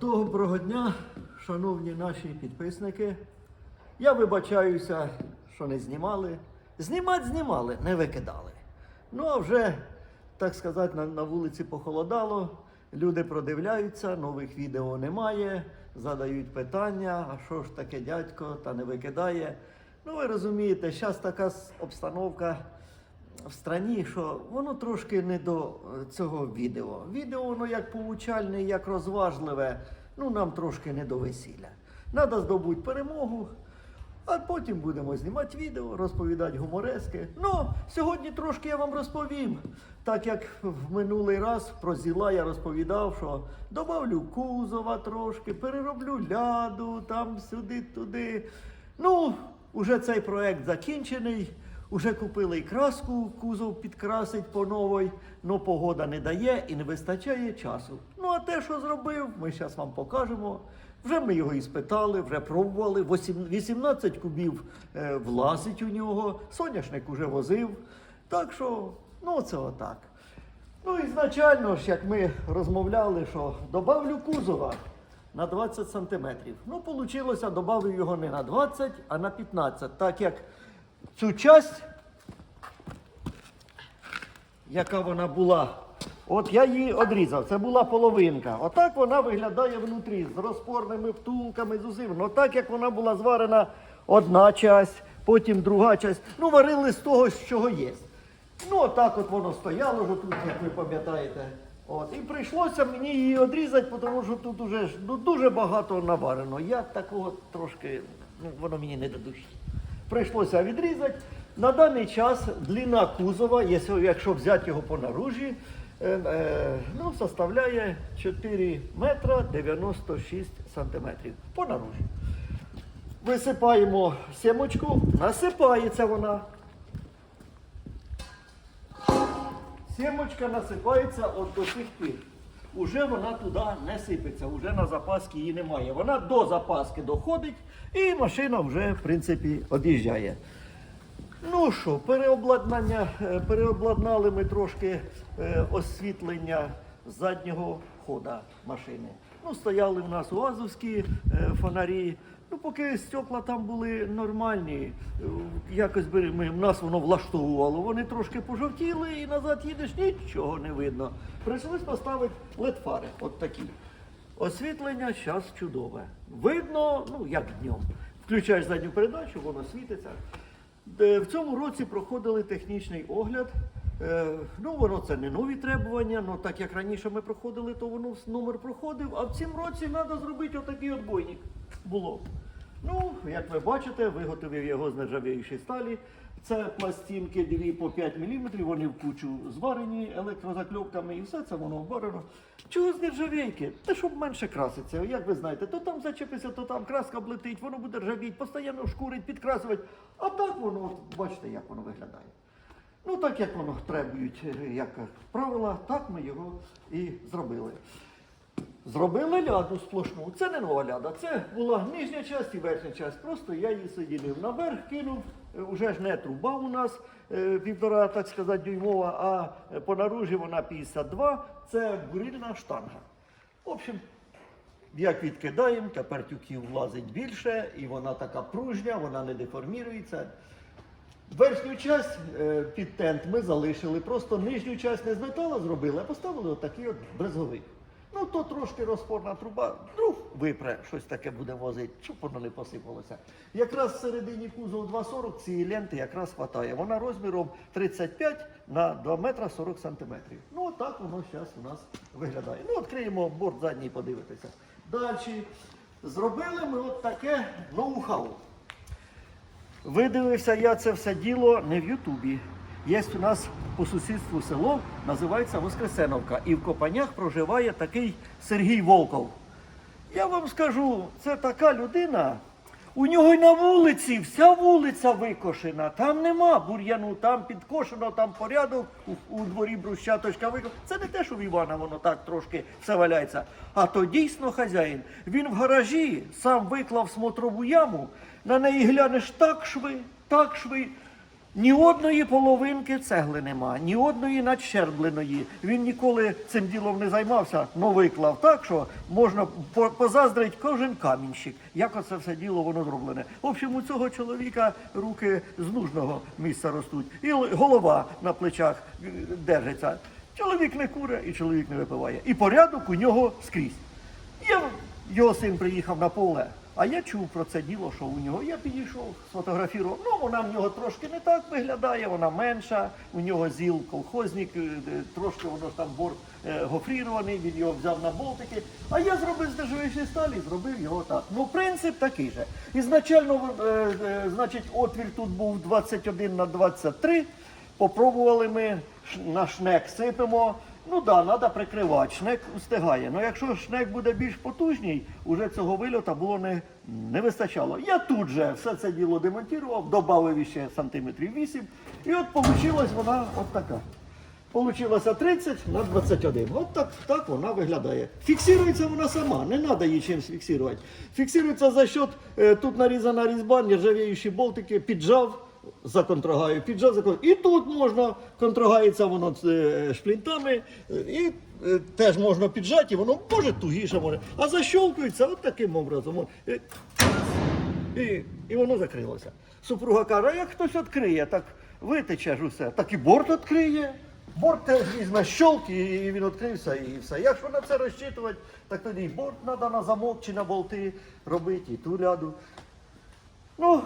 Доброго дня, шановні наші підписники. Я вибачаюся, що не знімали. Знімати знімали, не викидали. Ну а вже, так сказати, на, на вулиці похолодало, люди продивляються, нових відео немає, задають питання, а що ж таке дядько, та не викидає. Ну, ви розумієте, зараз така обстановка в страні, що воно трошки не до е, цього відео. Відео воно як поучальне, як розважливе, ну нам трошки не до весілля. Надо здобути перемогу, а потім будемо знімати відео, розповідати гуморески. Ну, сьогодні трошки я вам розповім. Так як в минулий раз про зіла я розповідав, що добавлю кузова трошки, перероблю ляду там сюди-туди. Ну, уже цей проект закінчений. Уже купили і краску, кузов підкрасить по новій, але погода не дає і не вистачає часу. Ну а те, що зробив, ми зараз вам покажемо. Вже ми його і спитали, вже пробували. Восім- 18 кубів е, влазить у нього, соняшник уже возив. Так що, ну це отак. Ну і значально ж, як ми розмовляли, що добавлю кузова на 20 сантиметрів. Ну, вийшло, додав його не на 20, а на 15, так як цю часть, яка вона була, от я її одрізав, це була половинка. Отак вона виглядає внутрі, з розпорними втулками, з усім. Ну так як вона була зварена одна часть, потім друга часть. Ну, варили з того, з чого є. Ну, отак от воно стояло вже тут, як ви пам'ятаєте. От. І прийшлося мені її одрізати, тому що тут уже ну, дуже багато наварено. Я такого трошки, ну, воно мені не до душі. Прийшлося відрізати. На даний час длина кузова, якщо, взяти його по наружі, е, е, ну, составляє 4 метра 96 сантиметрів по наружі. Висипаємо сімочку, насипається вона. Сімочка насипається от до сих пір. Уже вона туди не сипеться, уже на запаски її немає. Вона до запаски доходить і машина вже, в принципі, од'їжджає. Ну що, переобладнання, е, переобладнали ми трошки е, освітлення заднього хода машини. Ну, стояли в нас уазовські е, фонарі. Ну, поки стекла там були нормальні, е, якось би ми, нас воно влаштовувало. Вони трошки пожовтіли і назад їдеш, нічого не видно. Прийшлось поставити лед-фари, от такі. Освітлення зараз чудове. Видно, ну як днем. Включаєш задню передачу, воно світиться. В цьому році проходили технічний огляд. Е, Ну, воно це не нові требування, але так як раніше ми проходили, то воно номер проходив. А в цьому році треба зробити отакий отбойник. Було. Ну, як ви бачите, виготовив його з нержавіючої сталі. Це пластинки дві по 5 мм, вони в кучу зварені електрозакльопками і все це воно варено. Чого з нержавійки? Та щоб менше краситься. Як ви знаєте, то там зачепиться, то там краска облетить, воно буде ржавіть, постійно шкурить, підкрасувати. А так воно, бачите, як воно виглядає. Ну, так як воно требують, як правила, так ми його і зробили. Зробили ляду сплошну. Це не нова ляда, це була нижня частина і верхня частина. Просто я її соєдинив наверх, кинув. Е, Уже ж не труба у нас е, півтора, так сказати, дюймова, а е, по наружі вона 52. Це бурильна штанга. В общем, як відкидаємо, тепер тюків влазить більше, і вона така пружня, вона не деформірується. Верхню часть під тент ми залишили, просто нижню часть не з металу зробили, а поставили отакий от брезговик. Ну то трошки розпорна труба, друг випре, щось таке буде возити, щоб воно не посипалося. Якраз всередині кузов 2,40 цієї ленти якраз хватає. Вона розміром 35 на 2 метра 40 сантиметрів. Ну отак воно зараз у нас виглядає. Ну, відкриємо борт задній, подивитися. Далі зробили ми от таке ноу-хау. Видивився я це все діло не в Ютубі. Є у нас по сусідству село, називається Воскресеновка. І в Копанях проживає такий Сергій Волков. Я вам скажу, це така людина. У нього й на вулиці, вся вулиця викошена. Там нема бур'яну, там підкошено, там порядок, у, у дворі брусчаточка викошена. Це не те, що в Івана воно так трошки все валяється. А то дійсно хазяїн. Він в гаражі сам виклав смотрову яму, на неї глянеш так шви, так шви. Ні одної половинки цегли нема, ні одної надщербленої. Він ніколи цим ділом не займався, но виклав так, що можна по- позаздрить кожен камінщик, як оце все діло воно зроблене. В общем, у цього чоловіка руки з нужного місця ростуть, і голова на плечах е, держиться. Чоловік не куре і чоловік не випиває. І порядок у нього скрізь. Його син приїхав на поле, а я чув про це діло, що у нього. Я підійшов, сфотографував. Ну, вона в нього трошки не так виглядає, вона менша, у нього зіл колхозник, е, е, трошки воно ж там борт е, гофрірований, він його взяв на болтики. А я зробив з нержавіючої сталі, зробив його так. Ну, принцип такий же. Ізначально, значить, отвір тут був 21 на 23. Попробували ми на шнек сипемо. Ну так, да, треба прикривати. Шнек устигає. Ну якщо шнек буде більш потужний, уже цього вильота було не, не вистачало. Я тут же все це діло демонтував, додав ще сантиметрів 8. І от вийшла вона от така. Получилося 30 на 21. От так, так вона виглядає. Фіксується вона сама, не треба її чимось фіксувати. Фіксується за счет, е, тут нарізана різьба, нержавіючі болтики, піджав за контрагаю, піджав за. І тут можна, контрагається воно е, шплінтами, е, і е, теж можна піджати, і воно може тугіше може. А защолкується от таким образом. І, і воно закрилося. Супруга каже, а як хтось відкриє, так витече ж усе. Так і борт відкриє. Борт теж візьме щолк і він відкрився і все. Якщо на це розчитувати, так тоді і борт треба на замок чи на болти робити, і ту ляду. Ну,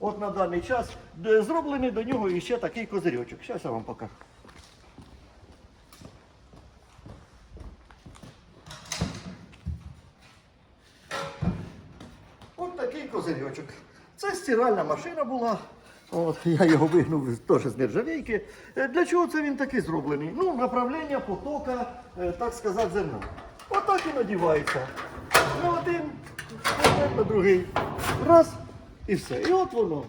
от на даний час зроблений до нього іще такий козирьочок. Зараз я вам покажу. От такий козирьочок. Це стиральна машина була. От, я його вигнув теж з нержавійки. Е, Для чого це він такий зроблений? Ну, направлення потока, е, так сказати, зерна. Отак і надівається. На один, на другий. Раз і все. І от воно.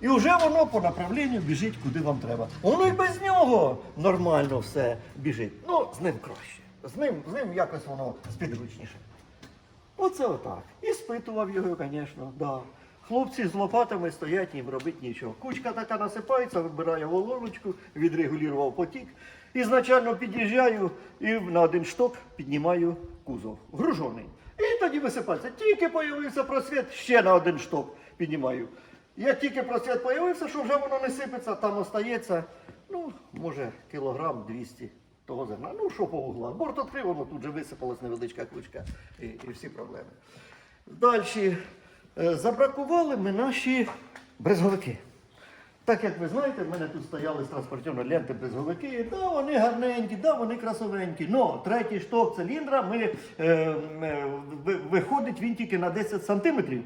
І вже воно по направленню біжить, куди вам треба. Воно і без нього нормально все біжить. Ну, з ним краще. З ним, з ним якось воно спідручніше. Оце отак. І спитував його, звісно, да. Хлопці з лопатами стоять, їм робити нічого. Кучка така насипається, вибирає волоночку, відрегулював потік. І значально під'їжджаю і на один шток піднімаю кузов. Гружений. І тоді висипається. Тільки появився просвіт, ще на один шток піднімаю. Як тільки просвіт з'явився, що вже воно не сипеться, там остається, ну, може, кілограм 200 того зерна. Ну, що по углах. Борт відкрив, воно тут же висипалась невеличка кучка і, і всі проблеми. Далі е, забракували ми наші брезговики. Так як ви знаєте, в мене тут стояли з транспортної ленти брезговики. Да, вони гарненькі, да, вони красовенькі. Но третій шток циліндра ми, е, е, виходить він тільки на 10 сантиметрів.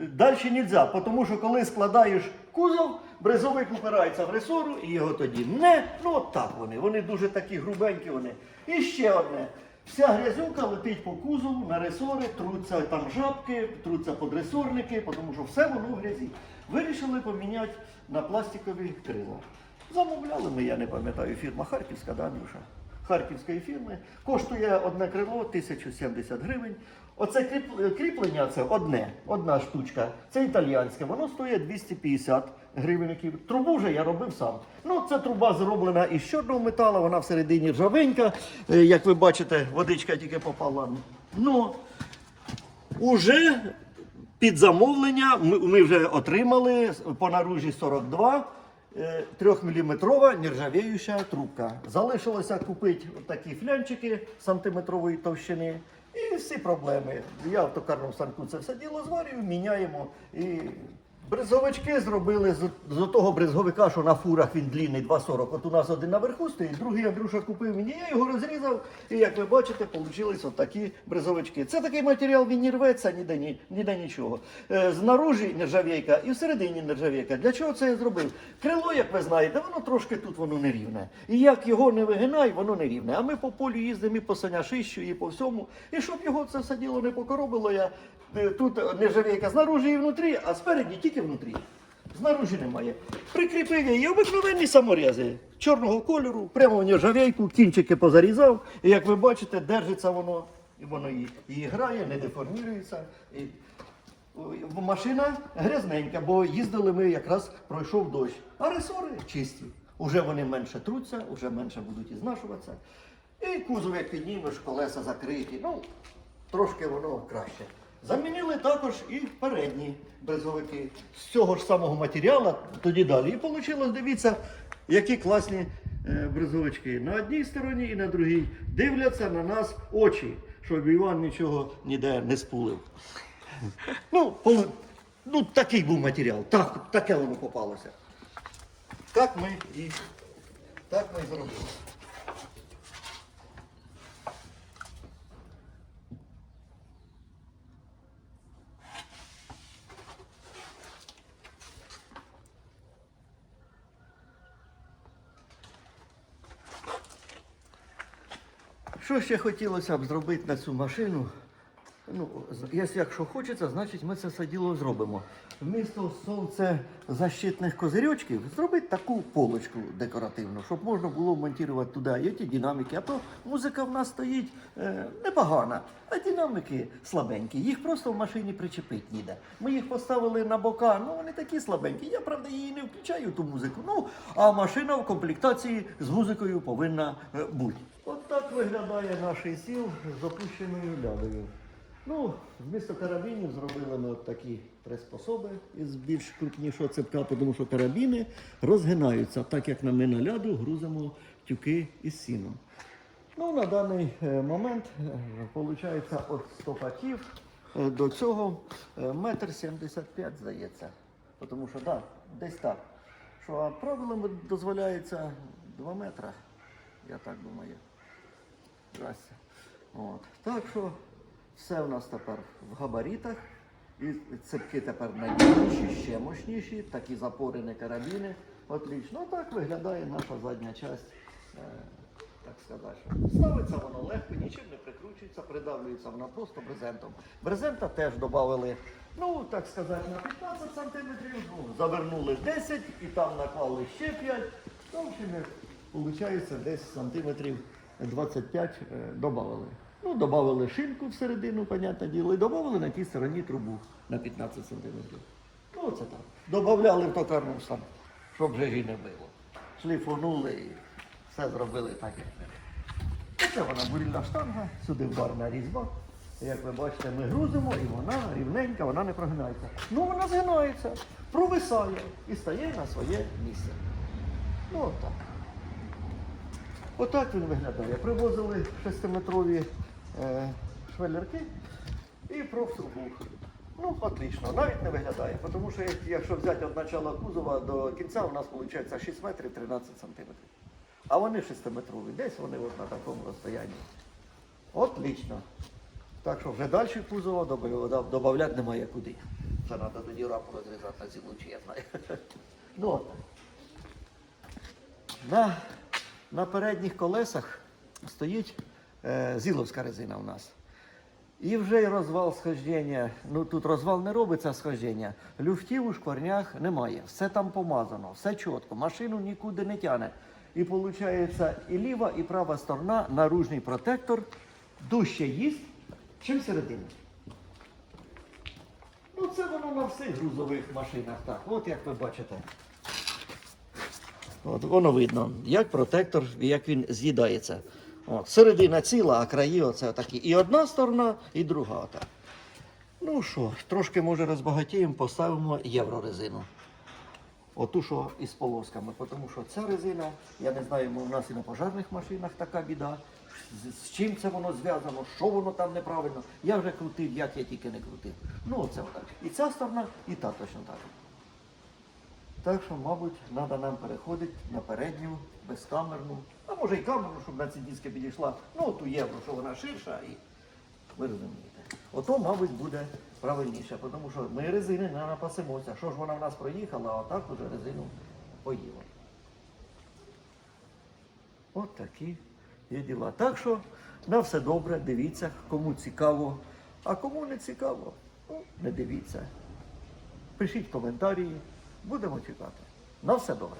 Далі не можна, тому що коли складаєш кузов, брезовик упирається в ресору і його тоді не. Ну так вони. Вони дуже такі грубенькі вони. І ще одне. Вся грязюка летить по кузову на ресори, труться там жабки, труться подресорники, тому що все воно в грязі. Вирішили поміняти на пластикові крила. Замовляли ми, я не пам'ятаю, фірма Харківська, да? Харківської фірми. Коштує одне крило 1070 гривень. Оце кріплення це одне, одна штучка. Це італіянське, воно стоїть 250 гривень. Трубу вже я робив сам. Ну, це труба зроблена із чорного металу, вона всередині ржавенька. Е, Як ви бачите, водичка тільки попала. Ну, уже під замовлення ми, ми вже отримали по наружі 42 е, 3-мм нержавіюча трубка. Залишилося купити такі флянчики сантиметрової товщини. І всі проблеми. Я в токарному станку це все діло зварюю, міняємо. І брезовички зробили з, з того брезговика, що на фурах він длінний 2,40. От у нас один наверху стоїть, другий Андрюша купив мені, я його розрізав. І як ви бачите, вийшли такі брезовички. Це такий матеріал, він не рветься ніде, ні, ніде нічого. Е, знаружі нержавійка і всередині нержавійка. Для чого це я зробив? Крило, як ви знаєте, воно трошки тут воно не рівне. І як його не вигинай, воно не рівне. А ми по полю їздимо і по саняшищу, і по всьому. І щоб його це все діло не покоробило, я е, тут нержавійка знаружі і внутрі, а спереді тільки внутрі. Знаружі немає. Прикріпив я її обикновенні саморези чорного кольору, прямо в нержавейку, кінчики позарізав. І як ви бачите, держиться воно, і воно і, і грає, не деформірується. І... Машина грязненька, бо їздили ми якраз пройшов дощ. А ресори чисті. Уже вони менше труться, уже менше будуть ізнашуватися. І кузов, як піднімеш, колеса закриті. Ну, трошки воно краще. Замінили також і передні брезовики з цього ж самого матеріалу, тоді далі. І вийшло, дивіться, які класні е, брезовички. На одній стороні і на другій дивляться на нас очі, щоб Іван нічого ніде не спулив. Ну, полу- ну такий був матеріал, так, таке воно попалося. Так ми і так ми і зробили. Що ще хотілося б зробити на цю машину? Ну, якщо- хочеться, значить ми це все діло зробимо. Вмісто сонцезащитних козирьочків зробити таку полочку декоративну, щоб можна було монтувати туди і ті динаміки. А то музика в нас стоїть е, непогана, а динаміки слабенькі. Їх просто в машині причепити ніде. Ми їх поставили на бока, ну вони такі слабенькі. Я правда її не включаю ту музику. Ну а машина в комплектації з музикою повинна е, бути. От так виглядає наш сіл з опущеною лядою. Ну, вмісто карабінів зробили ми от такі приспособи із більш крупнішого цепка, тому що карабіни розгинаються, так як на ми на ляду грузимо тюки із сіном. Ну, на даний е, момент виходить від стопаків е, до цього е, метр сімдесят п'ять, здається. Тому що да, десь так. Що а правилами дозволяється 2 метри, я так думаю. От. Так що все у нас тепер в габаритах. І цепки тепер надійніші, ще мощніші, такі запорені карабіни. Отлично. Так виглядає наша задня часть. Е, так сказати. Ставиться воно легко, нічим не прикручується, придавлюється вона просто брезентом. Брезента теж додали, ну так сказати, на 15 сантиметрів, ну, завернули 10 і там наклали ще 5. Ну, в общем, виходить, десь сантиметрів 25 е, додали. Ну, додали шинку всередину, понятне діло, і додали на тій стороні трубу на 15 сантиметрів. Ну, оце так. Добавляли в токарну сам, щоб же і не било. Шліфонули і все зробили так, як треба. Оце вона бурільна штанга, сюди варна різьба. Як ви бачите, ми грузимо і вона рівненька, вона не прогинається. Ну вона згинається, провисає і стає на своє місце. Ну отак. Отак він виглядає. Привозили шестиметрові е, швеллерки і профтрубу. Ну, отлично, навіть не виглядає, тому що якщо взяти від начала кузова до кінця, у нас виходить 6 метрів 13 сантиметрів. А вони шестиметрові, десь вони от на такому розстоянні. Отлично. Так що вже далі кузова додати немає куди. Це треба тоді раму розрізати на зілу, чи я знаю. Ну. На, на передніх колесах стоїть е, зіловська резина у нас. І вже й розвал схождення. Ну тут розвал не робиться схождення. Люфтів у шкварнях немає. Все там помазано, все чітко, машину нікуди не тяне. І виходить, і ліва, і права сторона, наружний протектор дужче їсть, чим середина. Ну це воно на всіх грузових машинах так. От як ви бачите. От, воно видно, як протектор, як він з'їдається. От, середина ціла, а краї оце такі. І одна сторона, і друга. Отак. Ну що, трошки може розбагатіємо, поставимо єврорезину. Оту, що із полосками. Тому що ця резина, я не знаю, у нас і на пожарних машинах така біда. З, з чим це воно зв'язано, що воно там неправильно. Я вже крутив, як я тільки не крутив. Ну, оце отак. І ця сторона, і та точно так. Так що, мабуть, треба нам переходити на передню, безкамерну, а може і камеру, щоб на ці диски підійшла. Ну, ту євро, що вона ширша, і ви розумієте. Ото, мабуть, буде правильніше, тому що ми резини не напасемося. Що ж вона в нас проїхала, а так уже резину поїла. От такі є діла. Так що на все добре, дивіться, кому цікаво, а кому не цікаво, ну, не дивіться. Пишіть коментарі, будемо чекати. На все добре.